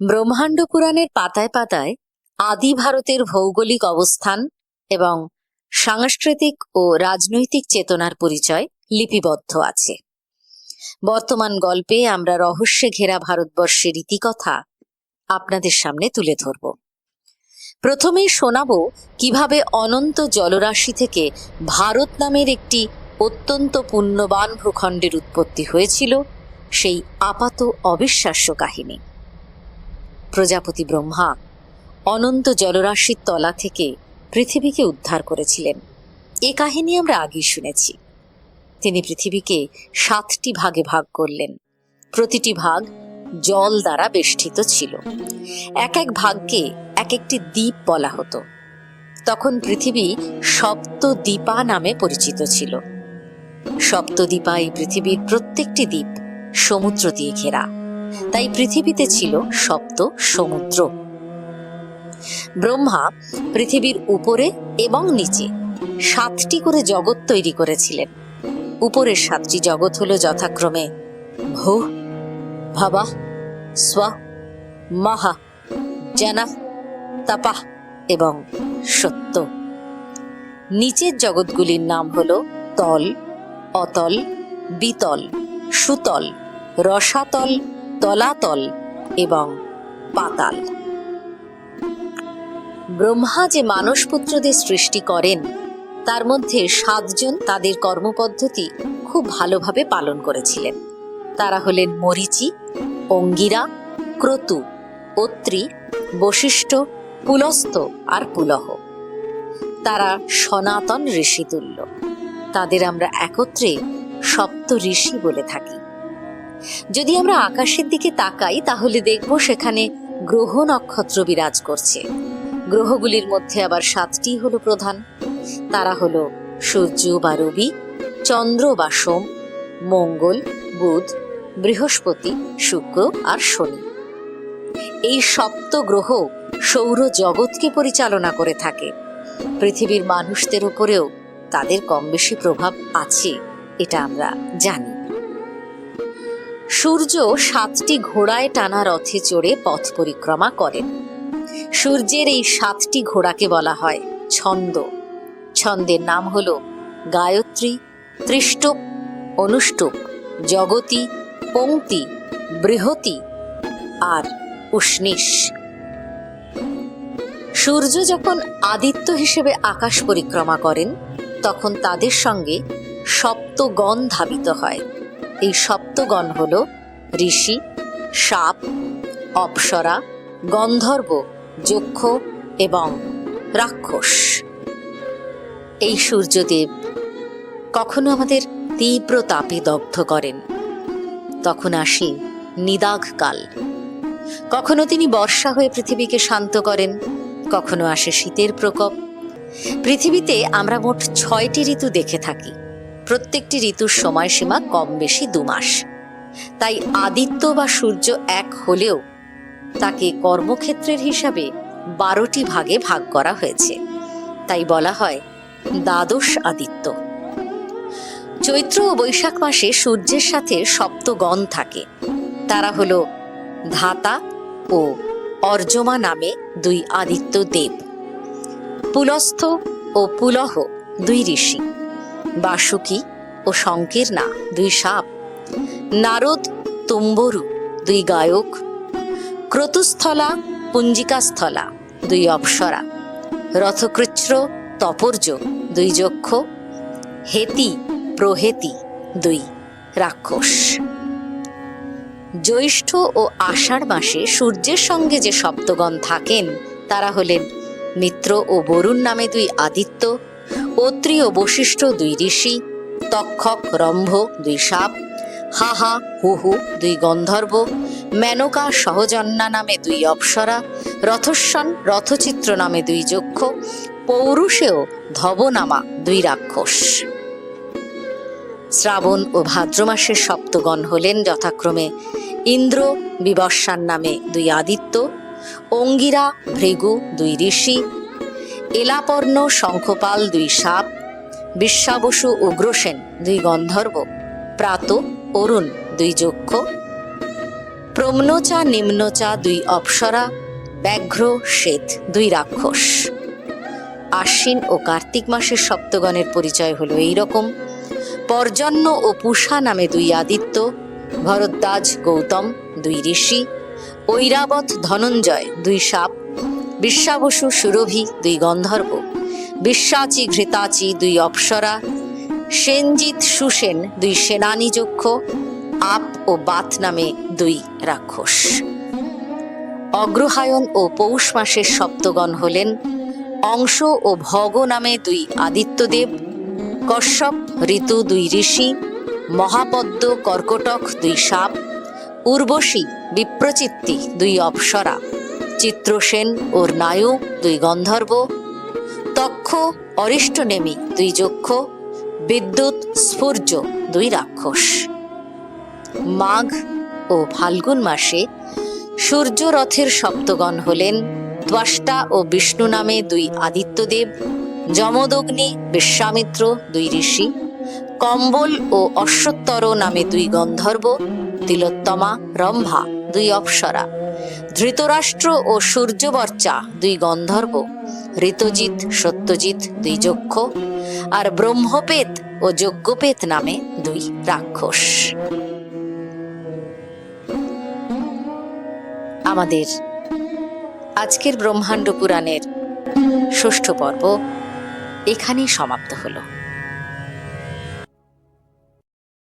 ব্রহ্মাণ্ড পুরাণের পাতায় পাতায় আদি ভারতের ভৌগোলিক অবস্থান এবং সাংস্কৃতিক ও রাজনৈতিক চেতনার পরিচয় লিপিবদ্ধ আছে। বর্তমান গল্পে আমরা রহস্যে ঘেরা ভারতবর্ষের ইতিকথা আপনাদের সামনে তুলে ধরব। প্রথমেই শোনাব কীভাবে অনন্ত জলরাশি থেকে ভারত নামের একটি অত্যন্ত পুণ্যবান ভূখণ্ডের উৎপত্তি হয়েছিল সেই আপাত অবিশ্বাস্য কাহিনী। প্রজাপতি ব্রহ্মা অনন্ত জলরাশির তলা থেকে পৃথিবীকে উদ্ধার করেছিলেন। এ কাহিনী আমরা আগেই শুনেছি। তিনি পৃথিবীকে সাতটি ভাগে ভাগ করলেন। প্রতিটি ভাগ জল দ্বারা বেষ্টিত ছিল। এক এক ভাগকে এক একটি দ্বীপ বলা হতো। তখন পৃথিবী সপ্তদ্বীপা নামে পরিচিত ছিল। সপ্তদ্বীপা এই পৃথিবীর প্রত্যেকটি দ্বীপ সমুদ্র দিয়ে ঘেরা। তাই পৃথিবীতে ছিল সপ্ত সমুদ্র। ব্রহ্মা পৃথিবীর উপরে এবং নিচে সাতটি করে জগৎ তৈরি করেছিলেন। উপরের সাতটি জগৎ হলো যথাক্রমে ভূ, ভবা, স্ব, মহা, জানা, তাপা এবং সত্য। নিচের জগৎগুলির নাম হলো তল, অতল, বিতল, সুতল, রসাতল তলাতল এবং পাতাল। ব্রহ্মা যে মানসপুত্রদের সৃষ্টি করেন, তার মধ্যে সাতজন তাদের কর্মপদ্ধতি খুব ভালোভাবে পালন করেছিলেন। তারা হলেন মরিচি, অঙ্গিরা, ক্রতু, অত্রি, বশিষ্ঠ, পুলস্ত আর পুলহ। তারা সনাতন ঋষিতুল্য। তাদের আমরা একত্রে সপ্ত ঋষি বলে থাকি। যদি আমরা আকাশের দিকে তাকাই, তাহলে দেখব সেখানে গ্রহ নক্ষত্র বিরাজ করছে। গ্রহগুলির মধ্যে আবার সাতটি হলো প্রধান। তারা হলো সূর্য বা রবি, চন্দ্র বা সোম, মঙ্গল, বুধ, বৃহস্পতি, শুক্র আর শনি। এই সপ্ত গ্রহ সৌর জগৎকে পরিচালনা করে থাকে। পৃথিবীর মানুষদের উপরেও তাদের কম বেশি প্রভাব আছে, এটা আমরা জানি। সূর্য সাতটি ঘোড়ায় টানা রথে চড়ে পথ পরিক্রমা করেন। সূর্যের এই সাতটি ঘোড়াকে বলা হয় ছন্দ। ছন্দের নাম হল গায়ত্রী ত্রিষ্টুপ অনুষ্টুপ জগতি, পংক্তি, বৃহতি আর উষ্ণিস সূর্য যখন আদিত্য হিসেবে আকাশ পরিক্রমা করেন, তখন তাদের সঙ্গে সপ্তগণ ধাবিত হয়। এই সপ্তগণ হল ঋষি, সাপ, অপ্সরা, গন্ধর্ব, যক্ষ এবং রাক্ষস। এই সূর্যদেব কখনো আমাদের তীব্র তাপে দগ্ধ করেন। তখন আসে নিদাঘ কাল কখনো তিনি বর্ষা হয়ে পৃথিবীকে শান্ত করেন, কখনো আসে শীতের প্রকোপ। পৃথিবীতে আমরা মোট ছয়টি ঋতু দেখে থাকি। প্রত্যেকটি ঋতুর সময়সীমা কম বেশি দু মাস। তাই আদিত্য বা সূর্য এক হলেও তাকে কর্মক্ষেত্রের হিসাবে বারোটি ভাগে ভাগ করা হয়েছে। তাই বলা হয় দ্বাদশ আদিত্য। চৈত্র ও বৈশাখ মাসে সূর্যের সাথে সপ্তগণ থাকে। তারা হলো ধাতা ও অর্জমা নামে দুই আদিত্য দেব। পুলস্থ ও পুলহ দুই ঋষি। বাসুকি ও শঙ্কেরনা দুই সাপ। নারদ তুম্বরু, দুই গায়ক। ক্রতুস্থলা, পুঞ্জিকাস্থলা, দুই অপ্সরা। রথকৃচ্র তপর্য, দুই যক্ষ। হেতি, প্রহেতি, দুই রাক্ষস। জ্যৈষ্ঠ ও আষাঢ় মাসে সূর্যের সঙ্গে যে সপ্তগণ থাকেন, তারা হলেন মিত্র ও বরুণ নামে দুই আদিত্য। অত্রি ও বশিষ্ঠ দুই ঋষি, তক্ষক রম্ভ দুই সাপ, হাহা হুহু দুই গন্ধর্ব, মেনকা সহজন্যা নামে দুই অপ্সরা, রথস্বন রথচিত্র নামে দুই যক্ষ, পৌরুষেও ধবনামা দুই রাক্ষস। শ্রাবণ ও ভাদ্র মাসের সপ্তগণ হলেন যথাক্রমে ইন্দ্র বিবস্বান নামে দুই আদিত্য, অঙ্গিরা ভৃগু দুই ঋষি এলাপর্ণ শঙ্খপাল দুই সাপ, বিশ্বাবসু উগ্রসেন দুই গন্ধর্ব, প্রাত অরুণ দুই যক্ষ, প্রম্নচা নিম্নচা দুই অপ্সরা, ব্যাঘ্র শ্বেত দুই রাক্ষস। আশ্বিন ও কার্তিক মাসের সপ্তগণের পরিচয় হলো এই রকম পর্জন্য ও পুষা নামে দুই আদিত্য, ভরদ্বাজ গৌতম দুই ঋষি, ঐরাবত ধনঞ্জয় দুই সাপ বিশ্বাবসু সুরভি দুই গন্ধর্ব। বিশ্বাচি ঘৃতাচি দুই অপ্সরা। সেনজিৎ সুসেন দুই সেনানী যক্ষ আপ ও বাত নামে দুই রাক্ষস। অগ্রহায়ণ ও পৌষ মাসের সপ্তগণ হলেন। অংশ ও ভগ নামে দুই আদিত্যদেব। কশ্যপ, ঋতু দুই ঋষি। মহাপদ্ম, কর্কটক দুই সাপ। উর্বশী, বিপ্রচিত্তি দুই অপ্সরা। চিত্রসেন ওর নায়ু, দুই গন্ধর্ব। তক্ষ অরিষ্টনেমি দুই যক্ষ। বিদ্যুৎ, স্ফুর্য, দুই রাক্ষস। মাঘ ও ফাল্গুন মাসে সূর্য রথের সপ্তগণ হলেন দ্বাষ্টা ও বিষ্ণু নামে দুই আদিত্যদেব, যমদগ্নি, বিশ্বামিত্র, দুই ঋষি, কম্বল ও অশ্বত্তর নামে দুই গন্ধর্ব, তিলোত্তমা, রম্ভা, দুই অপ্সরা। ধৃতরাষ্ট্র ও সূর্যবর্চা, দুই গন্ধর্ব, ঋতজিৎ, সত্যজিৎ, দুই যক্ষ, আর ব্রহ্মপেত ও যজ্ঞপেত নামে দুই রাক্ষস। আমাদের আজকের ব্রহ্মাণ্ড পুরাণের ষষ্ঠ পর্ব এখানেই সমাপ্ত হলো।